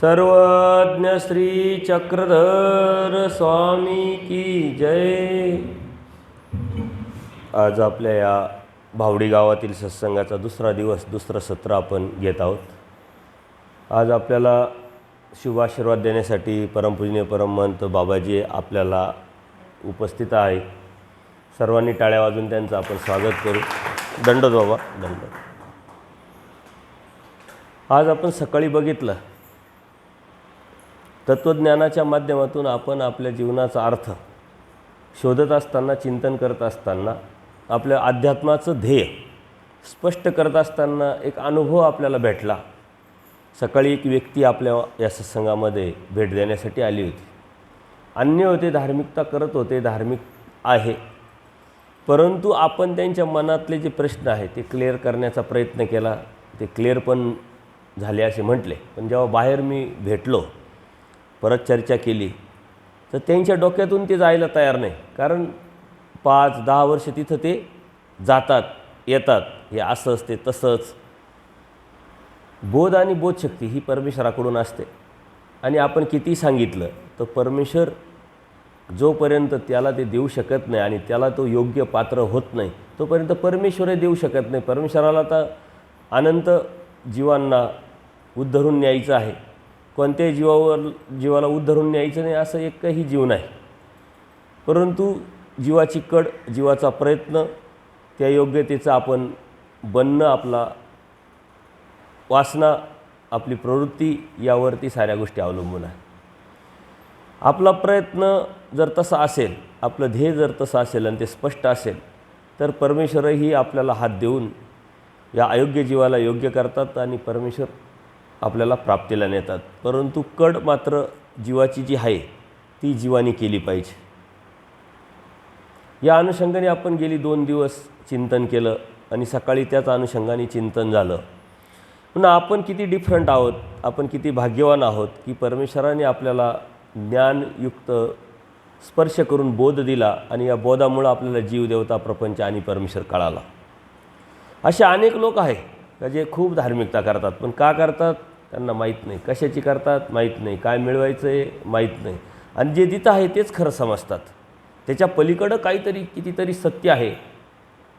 सर्वज्ञ श्री चक्रधर स्वामी की जय. आज आपल्या या भावडी गावातील सत्संगाचा दुसरा दिवस दुसरं सत्र आपण घेत आहोत. आज आपल्याला शुभाशीर्वाद देण्यासाठी परमपूजनीय परममंत बाबाजी आपल्याला उपस्थित आहे. सर्वांनी टाळ्या वाजून त्यांचं आपण स्वागत करू. दंडोत बाबा दंड आज आपण सकाळी बघितलं तत्त्वज्ञानाच्या माध्यमातून आपण आपल्या जीवनाचा अर्थ शोधत असताना चिंतन करत असताना आपल्या अध्यात्माचं ध्येय स्पष्ट करत असताना एक अनुभव आपल्याला भेटला. सकाळी एक व्यक्ती आपल्या या सत्संगामध्ये भेट देण्यासाठी आली होती. अन्य होते धार्मिकता करत होते धार्मिक आहे. परंतु आपण त्यांच्या मनातले जे प्रश्न आहे ते क्लिअर करण्याचा प्रयत्न केला. ते क्लिअर पण झाले असे म्हटले. पण जेव्हा बाहेर मी भेटलो परत चर्चा केली तर त्यांच्या डोक्यातून ते जायला तयार नाही. कारण पाच दहा वर्ष तिथं ते जातात येतात. हे असं असते तसंच. बोध आणि बोधशक्ती ही परमेश्वराकडून असते. आणि आपण किती सांगितलं तर परमेश्वर जोपर्यंत त्याला ते देऊ शकत नाही आणि त्याला तो योग्य पात्र होत नाही तोपर्यंत परमेश्वरही देऊ शकत नाही. परमेश्वराला तर अनंत जीवांना उद्धरून न्यायचं आहे. कोणत्याही जीवावर जीवाला उद्धरून न्यायचं नाही असं एकही जीव नाही. परंतु जीवाची कड जीवाचा प्रयत्न त्या योग्यतेचं आपण बनणं आपला वासना आपली प्रवृत्ती यावरती साऱ्या गोष्टी अवलंबून आहे. आपला प्रयत्न जर तसा असेल आपलं ध्येय जर तसं असेल आणि ते स्पष्ट असेल तर परमेश्वरही आपल्याला हात देऊन या अयोग्य जीवाला योग्य करतात आणि परमेश्वर आपल्याला प्राप्तीला नेतात. परंतु कड मात्र जीवाची जी आहे ती जीवानी केली पाहिजे. या अनुषंगाने आपण गेली दोन दिवस चिंतन केलं आणि सकाळी त्याच अनुषंगाने चिंतन झालं. पुन्हा आपण किती डिफरंट आहोत आपण किती भाग्यवान आहोत की परमेश्वराने आपल्याला ज्ञानयुक्त स्पर्श करून बोध दिला आणि या बोधामुळं आपल्याला जीव देवता प्रपंच आणि परमेश्वर कळाला. असे अनेक लोक आहे का जे खूप धार्मिकता करतात. पण का करतात? त्यांना माहीत नाही. कशाची करतात? माहीत नाही. काय मिळवायचं आहे माहीत नाही. आणि जे तिथं आहे तेच खरं समजतात. त्याच्या पलीकडं काहीतरी कितीतरी सत्य आहे.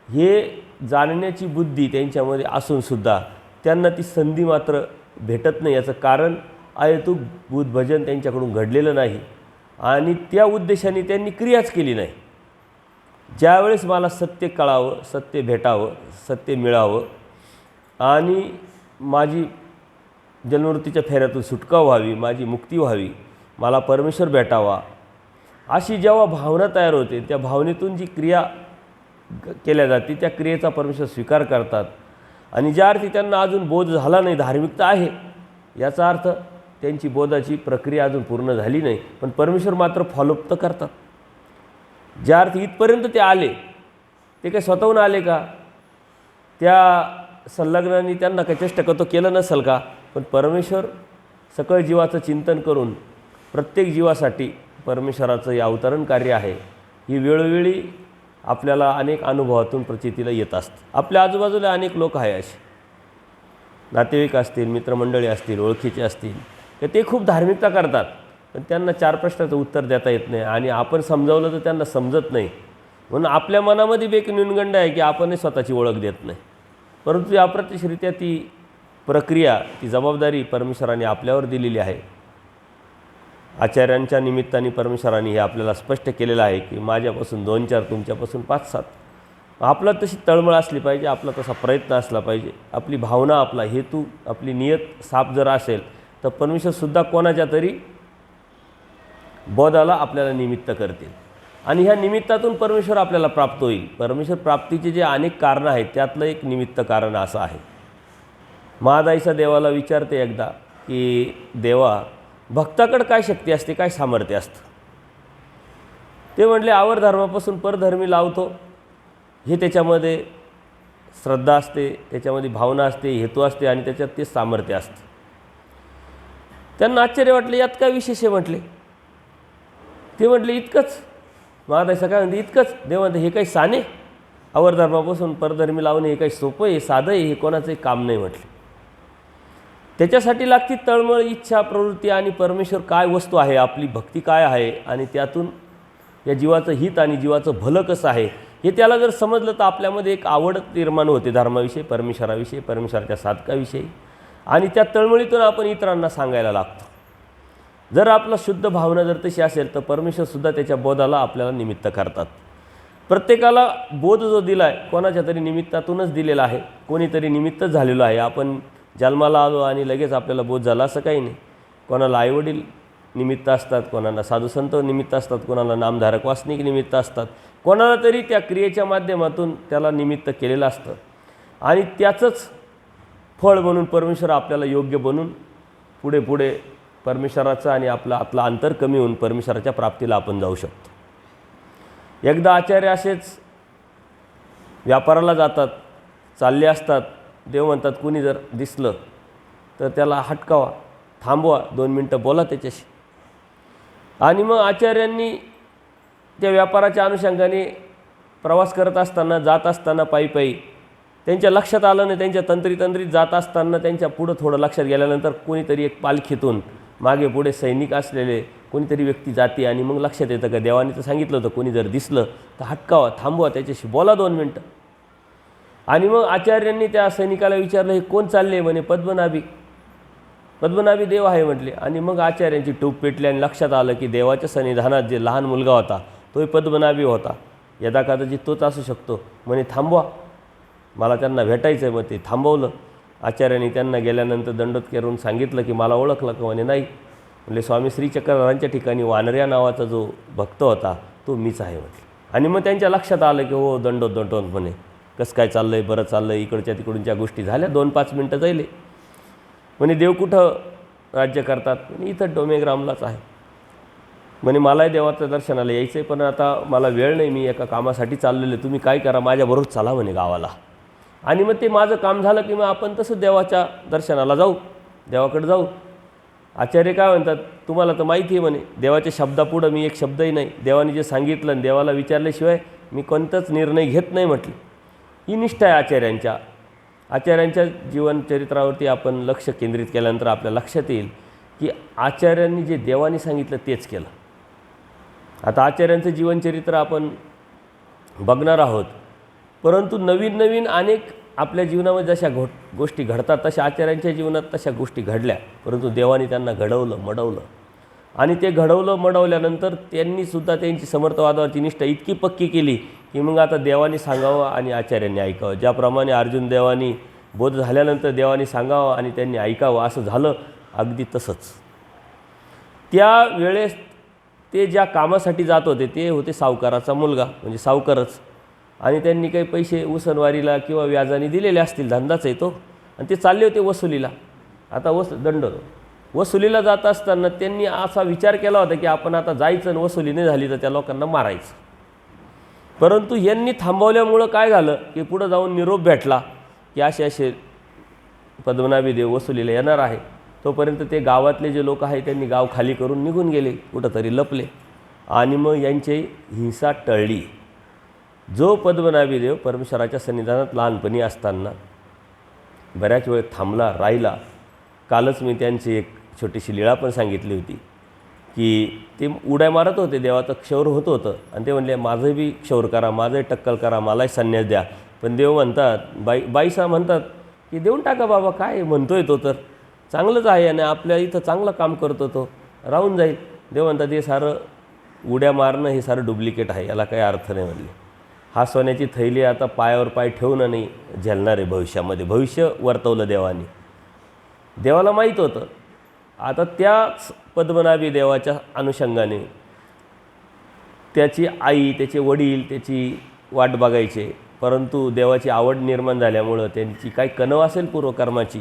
हे जाणण्याची बुद्धी त्यांच्यामध्ये असूनसुद्धा त्यांना ती संधी मात्र भेटत नाही. याचं कारण अहेतूक बुद्धभजन त्यांच्याकडून घडलेलं नाही. आणि त्या उद्देशाने त्यांनी क्रियाच केली नाही. ज्यावेळेस मला सत्य कळावं सत्य भेटावं सत्य मिळावं आणि माझी जन्मवृत्तीच्या फेऱ्यातून सुटका व्हावी माझी मुक्ती व्हावी मला परमेश्वर भेटावा. अशी जेव्हा भावना तयार होते त्या भावनेतून जी क्रिया केल्या जाते त्या क्रियेचा परमेश्वर स्वीकार करतात. आणि ज्या अर्थी त्यांना अजून बोध झाला नाही धार्मिकता आहे याचा अर्थ त्यांची बोधाची प्रक्रिया अजून पूर्ण झाली नाही पण परमेश्वर मात्र फॉलोअप तर करतात. ज्या अर्थी इथपर्यंत ते आले ते काही स्वतःहून आले का? त्या संलग्नाने त्यांना काही चेष्टकतो केलं नसेल का? पण परमेश्वर सकळ जीवाचं चिंतन करून प्रत्येक जीवासाठी परमेश्वराचं हे अवतरण कार्य आहे. ही वेळोवेळी आपल्याला अनेक अनुभवातून प्रचितीला येत असतं. आपल्या आजूबाजूला अनेक लोक आहे असे. नातेवाईक असतील मित्रमंडळी असतील ओळखीचे असतील तर ते खूप धार्मिकता करतात. पण त्यांना चार प्रश्नाचं उत्तर देता येत नाही आणि आपण समजावलं तर त्यांना समजत नाही. म्हणून आपल्या मनामध्ये एक न्यूनगंड आहे की आपणही स्वतःची ओळख देत नाही. परंतु अप्रत्यक्षरित्या ती प्रक्रिया ती जबाबदारी परमेश्वराने आपल्यावर दिलेली आहे. आचार्यांच्या निमित्ताने परमेश्वराने हे आपल्याला स्पष्ट केलेलं आहे की माझ्यापासून दोन चार तुमच्यापासून पाच सात. आपला तशी तळमळ असली पाहिजे आपला तसा प्रयत्न असला पाहिजे. आपली भावना आपला हेतू आपली नियत साफ जर असेल तर परमेश्वरसुद्धा कोणाच्या तरी बोधाला आपल्याला निमित्त करतील. आणि ह्या निमित्तातून परमेश्वर आपल्याला प्राप्त होईल. परमेश्वर प्राप्तीचे जे अनेक कारणं आहेत त्यातलं एक निमित्त कारण असं आहे. महादाईचा देवाला विचारते एकदा की देवा भक्ताकडं काय शक्ती असते काय सामर्थ्य असतं? ते म्हणले आवर धर्मापासून परधर्मी लावतो. हे त्याच्यामध्ये श्रद्धा असते त्याच्यामध्ये भावना असते हेतू असते आणि त्याच्यात ते सामर्थ्य असतं. त्यांना आश्चर्य वाटले यात काय विशेष आहे? म्हटले. ते म्हटले इतकंच. महादाईचा काय म्हणते इतकंच? देव म्हणते हे काही साने? आवर धर्मापासून परधर्मी लावणे हे काही सोपं आहे साधं आहे हे कोणाचंही काम नाही म्हटले. त्याच्यासाठी लागती तळमळ इच्छा प्रवृत्ती आणि परमेश्वर काय वस्तू आहे आपली भक्ती काय आहे आणि त्यातून या जीवाचं हित आणि जीवाचं भलं कसं आहे हे त्याला जर समजलं तर आपल्यामध्ये एक आवड निर्माण होते धर्माविषयी परमेश्वराविषयी परमेश्वराच्या साधकाविषयी. आणि त्या तळमळीतून आपण इतरांना सांगायला लागतो. जर आपला शुद्ध भावना जर तशी असेल तर परमेश्वरसुद्धा त्याच्या बोधाला आपल्याला निमित्त करतात. प्रत्येकाला बोध जो दिला आहे कोणाच्या तरी निमित्तातूनच दिलेला आहे कोणीतरी निमित्तच झालेलो आहे. आपण जन्माला आलो आणि लगेच आपल्याला बोध झाला असं काही नाही. कोणाला आईवडील निमित्त असतात कोणाला साधुसंत निमित्त असतात कोणाला नामधारक वासनिक निमित्त असतात. कोणाला तरी त्या क्रियेच्या माध्यमातून त्याला निमित्त केलेलं असतं. आणि त्याचंच फळ म्हणून परमेश्वर आपल्याला योग्य बनून पुढे पुढे परमेश्वराचं आणि आपलं आतलं अंतर कमी होऊन परमेश्वराच्या प्राप्तीला आपण जाऊ शकतो. एकदा आचार्य असेच व्यापाराला जातात चालले असतात देव म्हणतात कुणी जर दिसलं तर त्याला हटकावा थांबवा दोन मिनटं बोला त्याच्याशी. आणि मग आचार्यांनी त्या व्यापाराच्या अनुषंगाने प्रवास करत असताना जात असताना पायी पायी त्यांच्या लक्षात आलं नाही त्यांच्या तंत्रीतंत्रीत जात असताना त्यांच्या पुढं थोडं लक्षात गेल्यानंतर कोणीतरी एक पालखीतून मागे पुढे सैनिक असलेले कोणीतरी व्यक्ती जाते आणि मग लक्षात येतं का देवाने तर सांगितलं होतं कोणी जर दिसलं तर हटकावा थांबवा त्याच्याशी बोला दोन मिनटं. आणि मग आचार्यांनी त्या सैनिकाला विचारलं हे कोण चालले म्हणे पद्मनाभी. पद्मनाभी देव आहे म्हटले. आणि मग आचार्यांची टूप पेटली आणि लक्षात आलं की देवाच्या सन्निधानात जे लहान मुलगा होता तोही पद्मनाभी होता. यदा कदाचित तोच असू शकतो. म्हणे थांबवा. मला त्यांना भेटायचं आहे मग ते थांबवलं. आचार्यांनी त्यांना गेल्यानंतर दंडोत करून सांगितलं की मला ओळखलं. का म्हणे नाही. म्हणजे स्वामी श्रीचक्रधरांच्या ठिकाणी वानऱ्या नावाचा जो भक्त होता तो मीच आहे म्हटलं. आणि मग त्यांच्या लक्षात आलं की हो दंडोत दंडोत म्हणे. कसं काय चाललं आहे बरं चाललं आहे इकडच्या तिकडूनच्या गोष्टी झाल्या दोन पाच मिनटं जाईले म्हणे देव कुठं राज्य करतात? म्हणे इथं डोमेग्रामलाच आहे. म्हणे मलाही देवाचं दर्शनाला यायचं आहे पण आता मला वेळ नाही मी एका कामासाठी चाललेलं आहे. तुम्ही काय करा माझ्याबरोबर चला म्हणे गावाला. आणि मग ते माझं काम झालं की मग आपण तसं देवाच्या दर्शनाला जाऊ देवाकडे जाऊ. आचार्य काय म्हणतात तुम्हाला तर माहिती आहे म्हणे देवाच्या शब्दापुढं मी एक शब्दही नाही. देवाने जे सांगितलं आणि देवाला विचारल्याशिवाय मी कोणताच निर्णय घेत नाही म्हटलं. ही निष्ठा आहे आचार्यांच्या. आचार्यांच्या जीवनचरित्रावरती आपण लक्ष केंद्रित केल्यानंतर आपल्या लक्षात येईल की आचार्यांनी जे देवाने सांगितलं तेच केलं. आता आचार्यांचं जीवनचरित्र आपण बघणार आहोत. परंतु नवीन नवीन अनेक आपल्या जीवनामध्ये जशा घो गोष्टी घडतात तशा आचार्यांच्या जीवनात तशा गोष्टी घडल्या. परंतु देवाने त्यांना घडवलं मडवलं. आणि ते घडवलं मडवल्यानंतर त्यांनीसुद्धा त्यांची समर्थवादावरची निष्ठा इतकी पक्की केली की मग आता देवाने सांगावं आणि आचार्यांनी ऐकावं. ज्याप्रमाणे अर्जुन देवानी बोध झाल्यानंतर देवाने सांगावं आणि त्यांनी ऐकावं असं झालं अगदी तसंच. त्या वेळेस ते ज्या कामासाठी जात होते ते होते सावकाराचा मुलगा म्हणजे सावकारच. आणि त्यांनी काही पैसे उसनवारीला किंवा व्याजाने दिलेले असतील धंदाच आहे तो. आणि ते चालले होते वसुलीला. आता वस दंड. वसुलीला जात असताना त्यांनी असा विचार केला होता की आपण आता जायचं आणि वसुली नाही झाली तर त्या लोकांना मारायचं. परंतु यांनी थांबवल्यामुळं काय झालं? की पुढं जाऊन निरोप भेटला की असे असे पद्मनाभी देव वसुलीला येणार आहे. तोपर्यंत ते गावातले जे लोक आहेत त्यांनी गाव खाली करून निघून गेले कुठंतरी लपले. आणि मग यांची हिंसा टळली. जो पद्मनाभी देव परमेश्वराच्या सन्निधानात लहानपणी असताना बऱ्याच वेळ थांबला राहिला. कालच मी त्यांची एक छोटीशी लीळा पण सांगितली होती. की ते उड्या मारत होते देवाचं क्षौर होत होतं. आणि ते म्हणले माझं बी क्षौर करा माझंही टक्कल करा मलाही संन्यास द्या. पण देव म्हणतात बाई बाईसा म्हणतात की देऊन टाका बाबा काय म्हणतोय तो तर. चांगलंच आहे आणि आपल्या इथं चांगलं काम करतो तो. राहून जाईल. देव म्हणतात हे सारं उड्या मारणं हे सारं डुप्लिकेट आहे याला काही अर्थ नाही म्हणले. हा सोन्याची थैली आता पायावर पाय ठेवून नाही झेलणार आहे भविष्यामध्ये. भविष्य वर्तवलं देवाने. देवाला माहीत होतं. आता त्याच पद्मनाभी देवाच्या अनुषंगाने त्याची आई त्याचे वडील त्याची वाट बघायचे. परंतु देवाची आवड निर्माण झाल्यामुळं त्यांची काही कणव असेल पूर्वकर्माची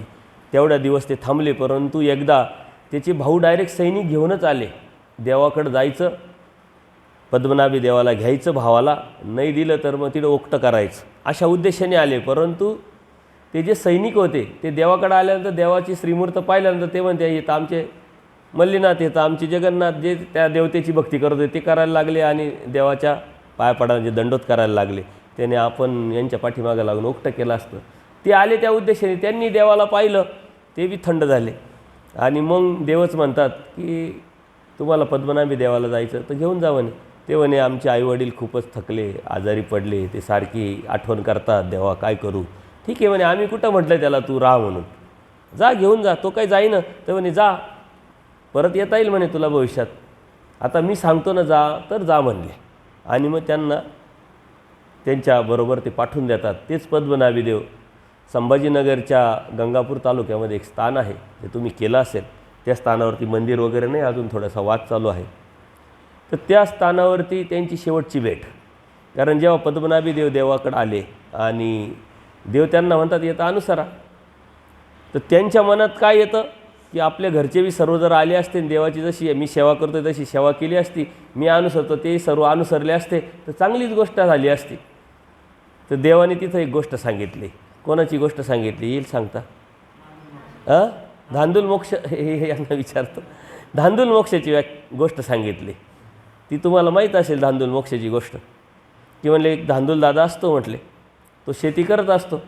तेवढ्या दिवस ते थांबले. परंतु एकदा त्याचे भाऊ डायरेक्ट सैनिक घेऊनच आले. देवाकडं जायचं पद्मनाभी देवाला घ्यायचं भावाला नाही दिलं तर मग तिथं ओकटं करायचं अशा उद्देशाने आले. परंतु ते जे सैनिक होते ते देवाकडे आल्यानंतर देवाची श्रीमूर्त पाहिल्यानंतर ते म्हणते हे आमचे मल्लीनाथ येतं आमचे जगन्नाथ जे त्या देवतेची भक्ती करत होते ते करायला लागले आणि देवाच्या पायापडांचे दंडोत करायला लागले. त्याने आपण यांच्या पाठीमागं लागून उकटं केलं असतं. ते आले त्या उद्देशाने त्यांनी देवाला पाहिलं ते बी थंड झाले. आणि मग देवच म्हणतात की तुम्हाला पद्मनाभी देवाला जायचं तर घेऊन जा म्हणे. ते म्हणे आमचे आईवडील खूपच थकले आजारी पडले ते सारखी आठवण करतात देवा काय करू? ठीक आहे म्हणे आम्ही कुठं म्हटलं त्याला तू राहा म्हणून? जा घेऊन जा तो काही जाईन. तर म्हणे जा. परत येता येईल म्हणे तुला भविष्यात. आता मी सांगतो ना जा तर जा म्हणले. आणि मग त्यांना त्यांच्याबरोबर ते पाठवून देतात. तेच पद्मनाभी देव संभाजीनगरच्या गंगापूर तालुक्यामध्ये एक स्थान आहे. ते तुम्ही केलं असेल त्या स्थानावरती मंदिर वगैरे नाही अजून थोडासा वाद चालू आहे. तर त्या स्थानावरती त्यांची शेवटची भेट. कारण जेव्हा पद्मनाभी देव देवाकडं आले आणि देव त्यांना म्हणतात येतं अनुसरा. तर त्यांच्या मनात काय येतं? की आपल्या घरचे बी सर्व जर आले असते देवाची जशी मी सेवा करतो तशी सेवा केली असती मी अनुसरतो ते सर्व अनुसरले असते तर चांगलीच गोष्ट झाली असती. तर देवाने तिथं एक गोष्ट सांगितली. कोणाची गोष्ट सांगितली? येईल सांगता. हां धांदूल मोक्ष हे हे यांना विचारतो. धांदूल मोक्षाची व्या गोष्ट सांगितली. ती तुम्हाला माहीत असेल धांदूल मोक्षाची गोष्ट. की म्हणले एक धांदूल दादा असतो म्हटले. तो शेती करत असतो.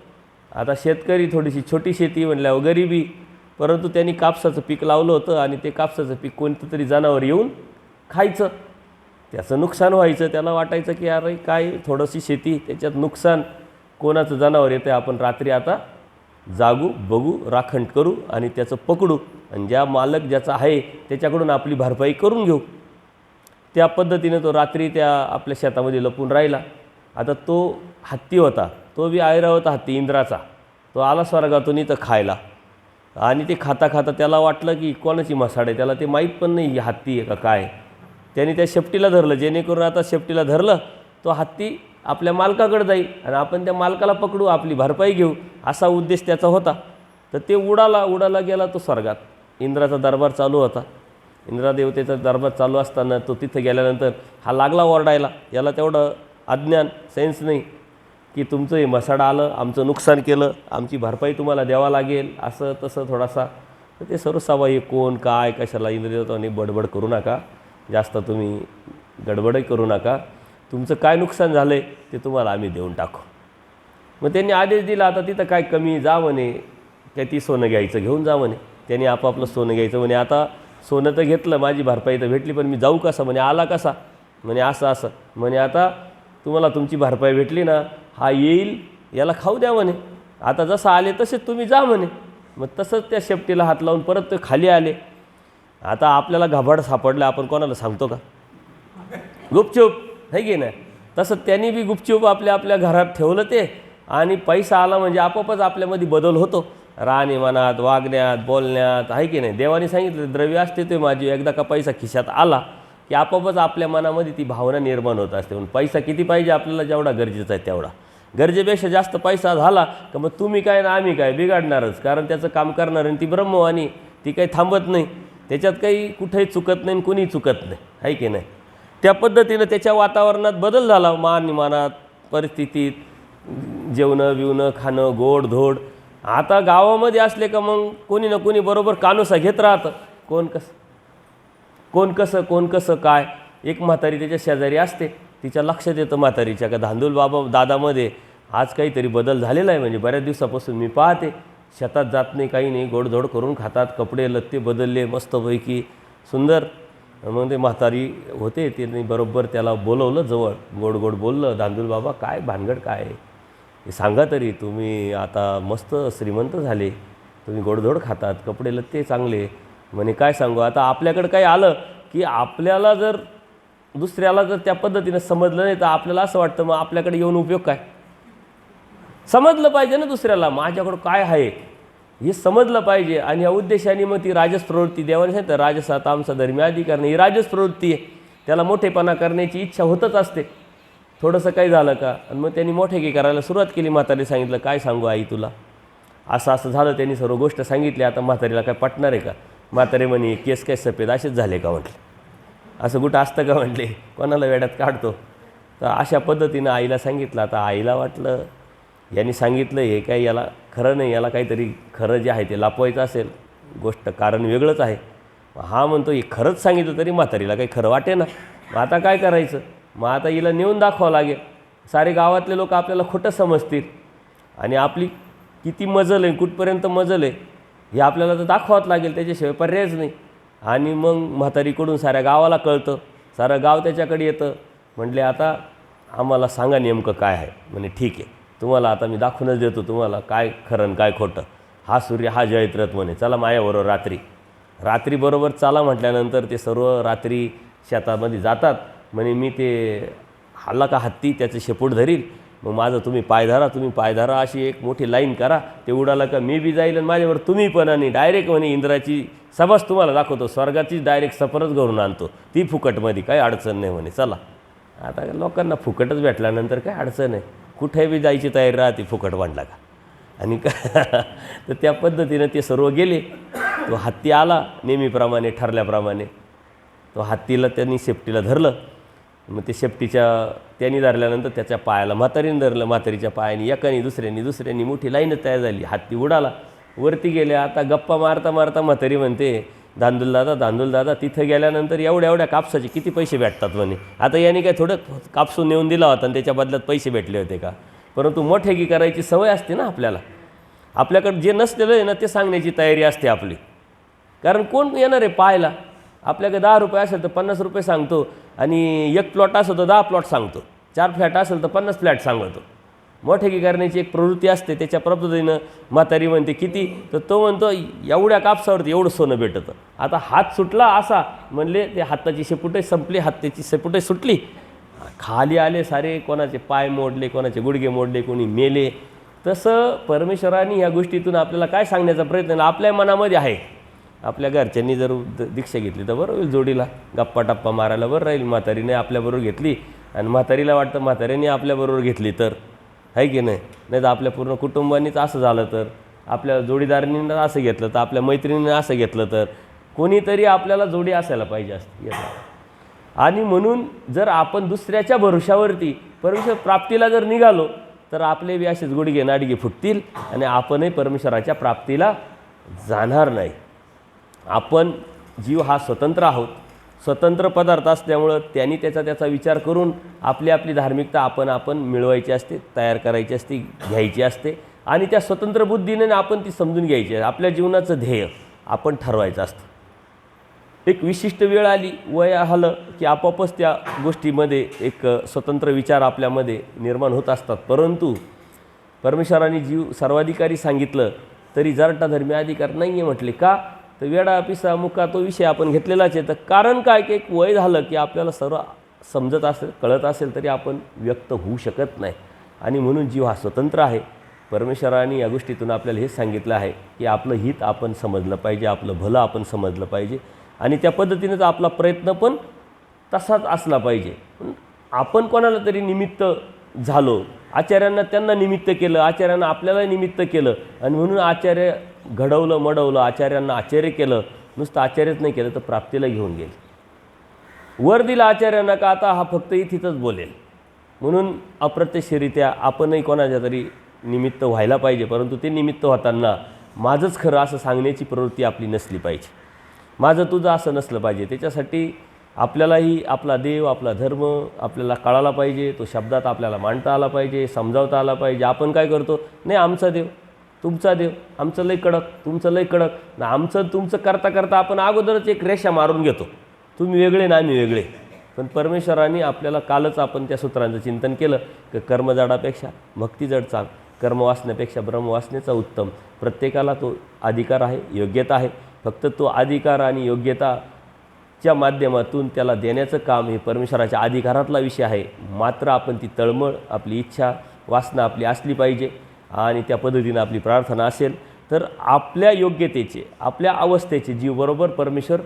आता शेतकरी थोडीशी छोटी शेती म्हटल्यावर गरिबी. परंतु त्यांनी कापसाचं पीक लावलं होतं आणि ते कापसाचं पीक कोणतं तरी जनावर येऊन खायचं. त्याचं नुकसान व्हायचं. त्याला वाटायचं की अरे काय थोडंशी शेती त्याच्यात नुकसान. कोणाचं जनावर येतं आपण रात्री आता जागू बघू राखण करू आणि त्याचं पकडू. आणि ज्या मालक ज्याचा आहे त्याच्याकडून आपली भरपाई करून घेऊ. त्या पद्धतीने तो रात्री त्या आपल्या शेतामध्ये लपून राहिला. आता तो हत्ती होता. तो बी आयरा होता हत्ती इंद्राचा तो आला स्वर्गातून इथं खायला. आणि ते खाता खाता त्याला वाटलं की कोणाची मसाड आहे? त्याला ते माहीत पण नाही हत्ती आहे का काय. त्याने त्या शेपटीला धरलं. जेणेकरून आता शेपटीला धरलं तो हत्ती आपल्या मालकाकडे जाईल आणि आपण त्या मालकाला पकडू आपली भरपाई घेऊ असा उद्देश त्याचा होता. तर ते उडाला उडाला गेला तो स्वर्गात. इंद्राचा दरबार चालू होता. इंद्रादेवतेचा दरबार चालू असताना तो तिथं गेल्यानंतर हा लागला ओरडायला. याला तेवढं अज्ञान सेन्स नाही. की तुमचं हे मसाडा आलं आमचं नुकसान केलं आमची भरपाई तुम्हाला द्यावा लागेल असं तसं थोडासा. तर ते सर्व सवाई हे कोण काय कशाला इंद्रदेवताने बडबड करू नका. जास्त तुम्ही गडबडही करू नका. तुमचं काय नुकसान झालं आहे ते तुम्हाला आम्ही देऊन टाकू. मग त्यांनी आदेश दिला आता तिथं काय कमी जा म्हणे. काय ती सोनं घ्यायचं घेऊन जा म्हणे. त्यांनी आपापलं सोनं घ्यायचं म्हणे. आता सोनं तर घेतलं माझी भरपाई तर भेटली पण मी जाऊ कसा म्हणे? आला कसा? म्हणे असं असं. म्हणे आता तुम्हाला तुमची भरपाई भेटली ना हा येईल याला खाऊ द्या म्हणे. आता जसं आले तसेच तुम्ही जा म्हणे. मग तसंच त्या शेपटीला हात लावून परत ते खाली आले. आता आपल्याला घाबड सापडलं आपण कोणाला सांगतो का? गुपचूप है की नाही? तसं त्यांनी बी गुपचूप आपल्या आपल्या घरात ठेवलं ते. आणि पैसा आला म्हणजे आपोआपच आपल्यामध्ये बदल होतो. राहणीमानात वागण्यात बोलण्यात आहे की नाही? देवाने सांगितलं द्रव्य असते ते माझी. एकदा का पैसा खिशात आला की आपोआपच आपल्या मनामध्ये ती भावना निर्माण होत असते. म्हणून पैसा किती पाहिजे आपल्याला जेवढा गरजेचा आहे तेवढा. गरजेपेक्षा जास्त पैसा झाला का मग तुम्ही काय ना आम्ही काय बिघडणारच. कारण त्याचं काम करणार आणि ती ब्रह्मवाणी ती काही थांबत नाही. त्याच्यात काही कुठेही चुकत नाही आणि कुणीही चुकत नाही. आहे की नाही? त्या पद्धतीनं त्याच्या वातावरणात बदल झाला. मान परिस्थितीत जेवणं बिवणं खाणं गोड धोड. आता गावामध्ये असले का मग कोणी ना कोणी बरोबर कानोसा घेत राहतं. कोण कसं कोण कसं कोण कसं काय? एक म्हातारी त्याच्या शेजारी असते. तिच्या लक्षात येतं म्हातारीच्या का धांदूल बाबा दादामध्ये आज काहीतरी बदल झालेला आहे म्हणजे बऱ्याच दिवसापासून मी पाहते. शेतात जात नाही काही नाही गोडधोड करून खातात कपडे लत्ते बदलले मस्तपैकी सुंदर. मग ते म्हातारी होते त्यांनी बरोबर त्याला बोलवलं जवळ गोड गोड बोललं धांदूल बाबा काय भानगड काय आहे? हे सांगा तरी तुम्ही आता मस्त श्रीमंत झाले तुम्ही गोडधोड खातात कपडे लत्ते चांगले. म्हणे काय सांगू आता आपल्याकडं काही आलं की आपल्याला जर दुसऱ्याला जर त्या पद्धतीनं समजलं नाही तर आपल्याला असं वाटतं मग आपल्याकडे येऊन उपयोग काय? समजलं पाहिजे ना दुसऱ्याला माझ्याकडं काय आहे? हे समजलं पाहिजे. आणि या उद्देशाने मग ती राजस प्रवृत्ती देवाने सांगतं राजसा तामसा धर्मी करणं ही राजस प्रवृत्ती आहे. त्याला मोठेपणा करण्याची इच्छा होतच असते. थोडंसं काही झालं का? आणि मग त्यांनी मोठे करायला सुरुवात केली. म्हातारी सांगितलं काय सांगू आई तुला? असं असं झालं त्यांनी सर्व गोष्ट सांगितली. आता म्हातारीला काय पटणार आहे का? म्हातारे म्हणे केस काय सफेद? असेच झाले का? म्हटलं. असं कुठं असतं का म्हटले कोणाला वेड्यात काढतो? तर अशा पद्धतीनं आईला सांगितलं. आता आईला वाटलं यांनी सांगितलं हे काय याला खरं नाही याला काहीतरी खरं जे आहे ते लापवायचं असेल. गोष्ट कारण वेगळंच आहे. हा म्हणतो हे खरंच सांगितलं तरी म्हातारीला काही खरं वाटे ना. मग आता काय करायचं? मग आता हिला नेऊन दाखवावं लागेल. सारे गावातले लोक आपल्याला खोटं समजतील. आणि आपली किती मजल आहे कुठपर्यंत मजल आहे हे आपल्याला तर दाखवावंच लागेल. त्याच्याशिवाय पर्यायच नाही. आणि मग म्हातारीकडून साऱ्या गावाला कळतं सारं गाव त्याच्याकडे येतं. म्हटले आता आम्हाला सांगा नेमकं काय आहे. म्हणे ठीक आहे तुम्हाला आता मी दाखवूनच देतो तुम्हाला काय खरं काय खोटं. हा सूर्य हा जयत्रथ म्हणे चला मायाबरोबर रात्री. रात्रीबरोबर चाला म्हटल्यानंतर ते सर्व रात्री शेतामध्ये जातात. म्हणे मी ते हल्ला का हत्ती त्याचं शेपूट धरील मग माझं तुम्ही पाय धरा तुम्ही पाय धरा अशी एक मोठी लाईन करा. ते उडाला का मी बी जाईल आणि माझ्यावर तुम्ही पण आणि डायरेक्ट म्हणे इंद्राची सभाच तुम्हाला दाखवतो. स्वर्गाचीच डायरेक्ट सफरच घरून आणतो. ती फुकटमध्ये काही अडचण नाही म्हणे. चला. आता लोकांना फुकटच भेटल्यानंतर काय अडचण आहे? कुठे बी जायची तयारी राहते फुकट वाढला का? आणि का? तर त्या पद्धतीनं ते सर्व गेले. तो हत्ती आला नेहमीप्रमाणे ठरल्याप्रमाणे. तो हत्तीला त्यांनी शेपटीला धरलं. मग ते शेपटीच्या त्यांनी धरल्यानंतर त्याच्या पायाला म्हातारीने धरलं म्हातारीच्या पायाने एकाने दुसऱ्यानी दुसऱ्यानी मोठी लाईनच तयार झाली हत्ती उडाला. वरती गेले आता गप्पा मारता मारता म्हातारी म्हणते दांदुल दादा धांदूल दादा तिथं गेल्यानंतर एवढ्या एवढ्या कापसाचे किती पैसे भेटतात म्हणे. आता याने काय थोडं कापसून नेऊन दिला होता आणि त्याच्या बदल्यात पैसे भेटले होते का? परंतु मोठेगी करायची सवय असते ना आपल्याला. आपल्याकडं जे नसलेलं आहे ना ते सांगण्याची तयारी असते आपली. कारण कोण येणार आहे पाहायला? आपल्याकडे दहा रुपये असेल तर पन्नास रुपये सांगतो आणि एक प्लॉट असेल तर दहा प्लॉट सांगतो. चार फ्लॅट असेल तर पन्नास फ्लॅट सांगतो. मोठेगी करण्याची एक प्रवृत्ती असते त्याच्या पद्धतीनं म्हातारी म्हणते किती? तर तो म्हणतो एवढ्या कापसावरती एवढं सोनं भेटतं. आता हात सुटला असा म्हणले ते हाताची शेपुटे संपली हाताची शेपुटे सुटली. खाली आले सारे कोणाचे पाय मोडले कोणाचे गुडघे मोडले कोणी मेले. तसं परमेश्वराने ह्या गोष्टीतून आपल्याला काय सांगण्याचा प्रयत्न आपल्या मनामध्ये आहे. आपल्या घरच्यांनी जर द- दीक्षा घेतली तर बरं होईल जोडीला. गप्पा टप्पा मारायला बरं राहील म्हातारीने आपल्याबरोबर घेतली. आणि म्हातारीला वाटतं म्हातारीने आपल्याबरोबर घेतली तर. आहे की नाही? नाही तर आपल्या पूर्ण कुटुंबांनीच असं झालं तर आपल्या जोडीदारांनी असं घेतलं तर आपल्या मैत्रिणीनं असं घेतलं तर कोणीतरी आपल्याला जोडी असायला पाहिजे असते आणि म्हणून जर आपण दुसऱ्याच्या भरोशावरती परमेश्वर प्राप्तीला जर निघालो तर आपले बी असेच गुडघे नाडगे फुटतील आणि आपणही परमेश्वराच्या प्राप्तीला जाणार नाही. आपण जीव हा स्वतंत्र आहोत. स्वतंत्र पदार्थ असल्यामुळं त्यांनी त्याचा त्याचा विचार करून आपली आपली धार्मिकता आपण आपण मिळवायची असते तयार करायची असते घ्यायची असते आणि त्या स्वतंत्र बुद्धीने आपण ती समजून घ्यायची आहे. आपल्या जीवनाचं ध्येय आपण ठरवायचं असतं. एक विशिष्ट वेळ आली वय आलं की आपोआपच त्या गोष्टीमध्ये एक स्वतंत्र विचार आपल्यामध्ये निर्माण होत असतात. परंतु परमेश्वराने जीव सर्वाधिकारी सांगितलं तरी जरटा धर्मी अधिकार नाही आहे म्हटले का? तर वेडा पिसा मुका तो विषय आपण घेतलेलाच आहे. तर कारण काय? की एक वय झालं की आपल्याला सर्व समजत असेल कळत असेल तरी आपण व्यक्त होऊ शकत नाही. आणि म्हणून जीव हा स्वतंत्र आहे. परमेश्वराने या गोष्टीतून आपल्याला हे सांगितलं आहे की आपलं हित आपण समजलं पाहिजे आपलं भलं आपण समजलं पाहिजे. आणि त्या पद्धतीनेच आपला प्रयत्न पण तसाच असला पाहिजे. पण आपण कोणाला तरी निमित्त झालो आचार्यांना त्यांना निमित्त केलं आचार्यांना आपल्याला निमित्त केलं. आणि म्हणून आचार्य घडवलं मडवलं आचार्यांना आचार्य केलं नुसतं आचार्यच नाही केलं तर प्राप्तीला घेऊन गेलं. वर दिला आचार्यांना का आता हा फक्त इथेच बोलेल? म्हणून अप्रत्यक्षरित्या आपणही कोणाच्या तरी निमित्त व्हायला पाहिजे परंतु ते निमित्त होताना माझंच खरं असं सांगण्याची प्रवृत्ती आपली नसली पाहिजे. माझं तुझं असं नसलं पाहिजे. त्याच्यासाठी आपल्यालाही आपला देव आपला धर्म आपल्याला कळाला पाहिजे तो शब्दात आपल्याला मांडता आला पाहिजे समजावता आला पाहिजे. आपण काय करतो? नाही आमचा देव. तुमचा देव आमचं लय कडक तुमचं लय कडक. ना आमचं तुमचं करता करता आपण अगोदरच एक रेषा मारून घेतो. तुम्ही वेगळे ना आम्ही वेगळे. पण परमेश्वराने आपल्याला कालच आपण त्या सूत्रांचं चिंतन केलं की कर्मजाडापेक्षा भक्ती जड चांग कर्म वाचण्यापेक्षा ब्रह्म वाचण्याचा उत्तम. प्रत्येकाला तो अधिकार आहे योग्यता आहे. फक्त तो अधिकार आणि योग्यताच्या माध्यमातून त्याला देण्याचं काम हे परमेश्वराच्या अधिकारातला विषय आहे. मात्र आपण ती तळमळ आपली इच्छा वासना आपली असली पाहिजे. आणि त्या पद्धतीनं आपली प्रार्थना असेल तर आपल्या योग्यतेचे आपल्या अवस्थेचे जीव बरोबर परमेश्वर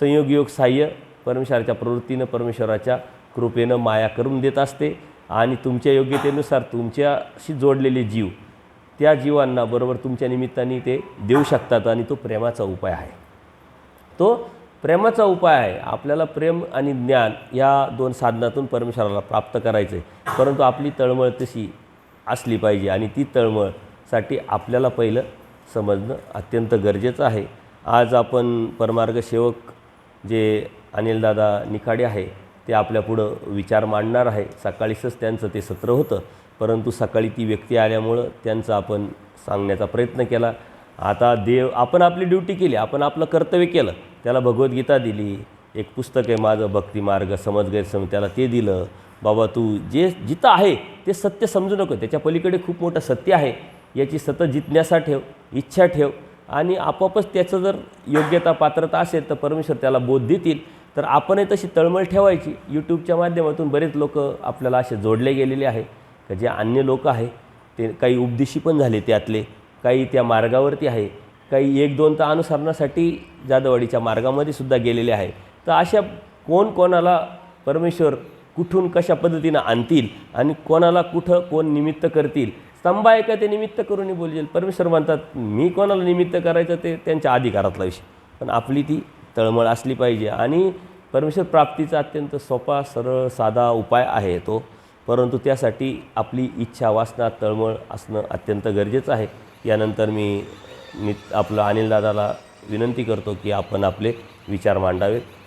संयोग योग साह्य परमेश्वराच्या प्रवृत्तीनं परमेश्वराच्या कृपेनं माया करून देत असते आणि तुमच्या योग्यतेनुसार तुमच्याशी जोडलेले जीव त्या जीवांना बरोबर तुमच्या निमित्ताने ते देऊ शकतात आणि तो प्रेमाचा उपाय आहे. तो प्रेमाचा उपाय आहे. आपल्याला प्रेम आणि ज्ञान या दोन साधनातून परमेश्वराला प्राप्त करायचं आहे परंतु आपली तळमळ तशी असली पाहिजे आणि ती तळमळसाठी आपल्याला पहिलं समजणं अत्यंत गरजेचं आहे. आज आपण परमार्ग सेवक जे अनिलदादा निखाडे आहे ते आपल्यापुढं विचार मांडणार आहे. सकाळीच त्यांचं ते सत्र होतं परंतु सकाळी ती व्यक्ती आल्यामुळं त्यांचं आपण सांगण्याचा प्रयत्न केला. आता देव आपण आपली ड्युटी केली आपण आपलं कर्तव्य केलं. त्याला भगवद्गीता दिली एक पुस्तक आहे माझं भक्ती मार्ग समज गैरसमज त्याला ते दिलं. बाबा तू जे जिथं आहे ते सत्य समजू नको त्याच्या पलीकडे खूप मोठं सत्य आहे. याची सतत जिज्ञासा ठेव इच्छा ठेव आणि आपोआपच त्याचं जर योग्यता पात्रता असेल तर परमेश्वर त्याला बोध देतील. तर आपणही तशी तळमळ ठेवायची. यूट्यूबच्या माध्यमातून बरेच लोक आपल्याला असे जोडले गेलेले आहे. का जे अन्य लोक आहे ते काही उपदेशी पण झाले त्यातले काही त्या मार्गावरती आहे काही एक दोन तर अनुसरणासाठी जादवाडीच्या मार्गामध्ये सुद्धा गेलेले आहे. तर अशा कोण कोणाला परमेश्वर कुठून कशा पद्धतीनं आणतील आणि कोणाला कुठं कोण निमित्त करतील. स्तंभ आहे का ते निमित्त करून बोलजेल? परमेश्वर म्हणतात मी कोणाला निमित्त करायचं ते त्यांच्या अधिकारातला विषय. पण आपली ती तळमळ असली पाहिजे. आणि परमेश्वर प्राप्तीचा अत्यंत सोपा सरळ साधा उपाय आहे तो. परंतु त्यासाठी आपली इच्छा वासना तळमळ असणं अत्यंत गरजेचं आहे. यानंतर मी मी आपलं अनिलदादाला विनंती करतो की आपण आपले विचार मांडावेत.